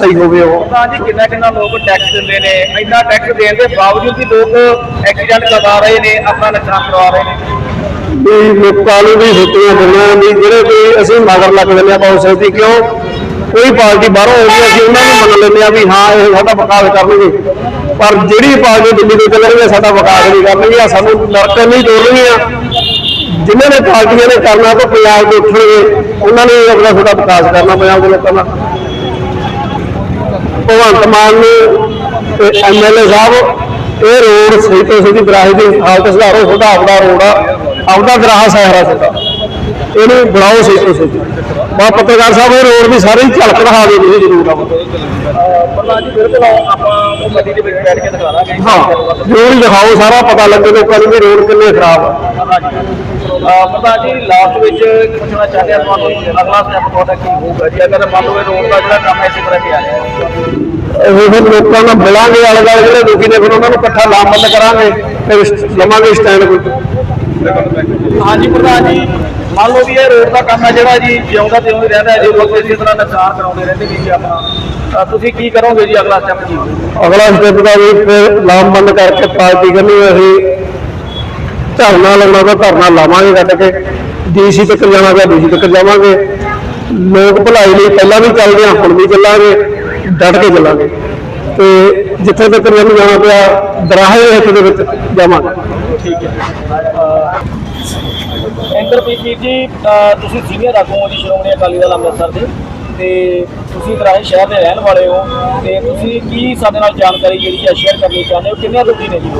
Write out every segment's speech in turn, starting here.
ਸਹੀ ਹੋਵੇ ਉਹ। ਤਾਂ ਜੀ ਕਿੰਨਾ ਕਿੰਨਾ ਲੋਕ ਟੈਕਸ ਦਿੰਦੇ ਨੇ ਇੰਨਾ ਟੈਕਸ ਦੇਣ ਦੇ ਬਾਵਜੂਦ ਵੀ ਲੋਕ ਐਕਸੀਡੈਂਟ ਕਰਵਾ ਰਹੇ ਨੇ ਆਪਣਾ ਨੁਕਸਾਨ ਕਰਵਾ ਰਹੇ ਨੇ। ਵੀ ਲੋਕਾਂ ਨੂੰ ਵੀ ਸੋਚੀਆਂ ਪਈਆਂ ਵੀ ਜਿਹੜੇ ਵੀ ਅਸੀਂ ਮਗਰ ਲੱਗ ਜਾਂਦੇ ਆ ਬਹੁਤ ਛੇਤੀ ਕਿਉਂ? ਕੋਈ ਪਾਰਟੀ ਬਾਹਰੋਂ ਆਉਂਦੀ ਆ, ਅਸੀਂ ਉਹਨਾਂ ਨੂੰ ਮੰਨ ਲੈਂਦੇ ਆ ਵੀ ਹਾਂ ਇਹ ਸਾਡਾ ਵਿਕਾਸ ਕਰਨਗੇ। ਪਰ ਜਿਹੜੀ ਪਾਰਟੀ ਦਿੱਲੀ ਤੋਂ ਚੱਲ ਰਹੀ ਹੈ ਸਾਡਾ ਵਿਕਾਸ ਨਹੀਂ ਕਰਨਗੀ ਆ ਸਾਨੂੰ ਨਰਕ ਨਹੀਂ ਤੋੜਨਗੀਆਂ। ਜਿਨ੍ਹਾਂ ਨੇ ਪਾਰਟੀਆਂ ਨੇ ਕਰਨਾ ਤਾਂ ਪੰਜਾਬ ਦੇ ਉੱਠਣਗੇ ਉਹਨਾਂ ਨੇ ਆਪਣਾ ਸਾਡਾ ਵਿਕਾਸ ਕਰਨਾ ਪੰਜਾਬ ਦੇ ਲੋਕਾਂ ਦਾ ਭਗਵੰਤ ਮਾਨ ਨੂੰ ਐਮਐਲਏ ਸਾਹਿਬ, ਇਹ ਰੋਡ ਸਹੀ ਤੋਂ ਸਹੀ ਗ੍ਰਾਹੀ ਦੀ ਹਾਲਤ ਸੁਧਾਰੋ ਤੁਹਾਡਾ ਆਪਦਾ ਰੋਡ ਆ, ਆਪਦਾ ਗ੍ਰਾਹ ਸਹਾਰਾ ਤੁਹਾਡਾ ਇਹਨੂੰ ਬਣਾਓ ਸਹੀ ਤੋਂ ਸਹੀ। ਬਾ ਪੱਤਰਕਾਰ ਸਾਹਿਬ, ਇਹ ਰੋਡ ਦੀ ਸਾਰੀ ਝਲਕ ਦਿਖਾ ਦਿਓ ਤੁਸੀਂ ਜ਼ਰੂਰ ਆ ਪ੍ਰਧਾਨ ਜੀ ਬਿਲਕੁਲ ਆਪਾਂ ਉਹ ਗੱਡੀ ਦੇ ਵਿੱਚ ਬੈਠ ਕੇ ਦਿਖਾ ਦਾਂਗੇ ਹਾਂ ਰੋਡ ਦਿਖਾਓ, ਸਾਰਾ ਪਤਾ ਲੱਗੇ ਲੋਕਾਂ ਨੂੰ ਵੀ ਰੋਡ ਕਿੰਨੇ ਖਰਾਬ ਆ। ਪ੍ਰਧਾਨ ਜੀ ਲਾਸਟ ਵਿੱਚ ਪੁੱਛਣਾ ਚਾਹੁੰਦੇ ਆ ਤੁਹਾਨੂੰ? ਅਗਲਾ ਸਟੈਪ ਤੁਹਾਡਾ ਕੀ ਹੋਊਗਾ ਜੀ? ਅਗਰ ਮੰਨ ਲਓ ਇਹ ਰੋਡ ਦਾ ਜਿਹੜਾ ਕੰਮ ਇਸੇ ਤਰ੍ਹਾਂ ਪਿਆ ਰਿਹਾ ਇਹ ਫਿਰ ਲੋਕਾਂ ਨਾਲ ਮਿਲਾਂਗੇ ਆਲੇ ਦੁਆਲੇ ਜਿਹੜੇ ਦੁਖੀ ਨੇ ਫਿਰ ਉਹਨਾਂ ਨੂੰ ਇਕੱਠਾ ਲਾਮਬੰਦ ਕਰਾਂਗੇ ਫਿਰ ਲਵਾਂਗੇ ਸਟੈਂਡ ਕੋਈ। ਹਾਂਜੀ ਪ੍ਰਧਾਨ ਜੀ ਮੰਨ ਲਓ ਵੀ ਇਹ ਰੋਡ ਦਾ ਕੰਮ ਹੈ ਜਿਹੜਾ ਜੀ ਜਿਉਂਦਾ ਰਹਿੰਦਾ ਜੀ ਲੋਕ ਇਸੇ ਤਰ੍ਹਾਂ ਨੁਕਸਾਨ ਕਰਾਉਂਦੇ ਰਹਿੰਦੇ ਜੀ ਆਪਣਾ। ਤੁਸੀਂ ਕੀ ਕਰੋਗੇ ਜੀ ਅਗਲਾ ਸਟੈਪ ਕੀ ਅਗਲਾ ਸਟੈਪ ਦਾ ਵੀ ਫਿਰ ਲਾਮਬੰਦ ਕਰਕੇ ਪਾਰਟੀ ਕਰਨੀ ਅਸੀਂ ਧਰਨਾ ਲਾਉਣਾ ਤਾਂ ਧਰਨਾ ਲਾਵਾਂਗੇ ਕੱਢ ਕੇ। ਡੀਸੀ ਤੱਕ ਜਾਣਾ ਡੀਸੀ ਤੱਕ ਜਾਵਾਂਗੇ। ਲੋਕ ਭਲਾਈ ਲਈ ਪਹਿਲਾਂ ਵੀ ਚੱਲਦੇ ਆ, ਹੁਣ ਵੀ ਚੱਲਾਂਗੇ, ਡਟ ਕੇ ਚੱਲਾਂਗੇ। ਤੇ ਜਿੱਥੇ ਤੱਕ ਮੈਨੂੰ ਜਾਣਾ ਪਿਆ, ਦਰਾਹੇ ਹਿੱਤ ਦੇ ਵਿੱਚ ਜਾਵਾਂਗੇ। ਇੰਦਰਪ੍ਰੀਤ ਜੀ ਜੀ ਤੁਸੀਂ ਸੀਨੀਅਰ ਆਗੂ ਹੋ ਜੀ, ਸ਼੍ਰੋਮਣੀ ਅਕਾਲੀ ਦਲ ਅੰਮ੍ਰਿਤਸਰ ਦੇ। ਤੇ ਤੁਸੀਂ ਦਰਾਹੇ ਸ਼ਹਿਰ ਦੇ ਰਹਿਣ ਵਾਲੇ ਹੋ। ਤੇ ਤੁਸੀਂ ਕੀ ਸਾਡੇ ਨਾਲ ਜਾਣਕਾਰੀ ਜਿਹੜੀ ਹੈ, ਸ਼ੇਅਰ ਕਰਨੀ ਚਾਹੁੰਦੇ ਹੋ? ਕਿੰਨੇ ਦੁਖੀ ਨੇ ਜੀ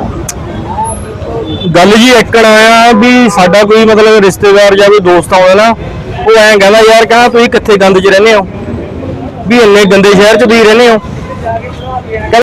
ਗੱਲ ਜੀ ਇੱਕਣ ਆਇਆ ਵੀ ਸਾਡਾ ਕੋਈ ਮਤਲਬ ਰਿਸ਼ਤੇਦਾਰ ਜਾਂ ਕੋਈ ਦੋਸਤ ਆਉਂਦਾ ਨਾ, ਉਹ ਐਂ ਕਹਿੰਦਾ ਯਾਰ ਕਹਿੰਦਾ ਤੁਸੀਂ ਕਿੱਥੇ ਗੰਦ 'ਚ ਰਹਿੰਦੇ ਹੋ? ਵੀ ਇੰਨੇ ਗੰਦੇ ਸ਼ਹਿਰ 'ਚ ਤੁਸੀਂ ਰਹਿੰਦੇ ਹੋ?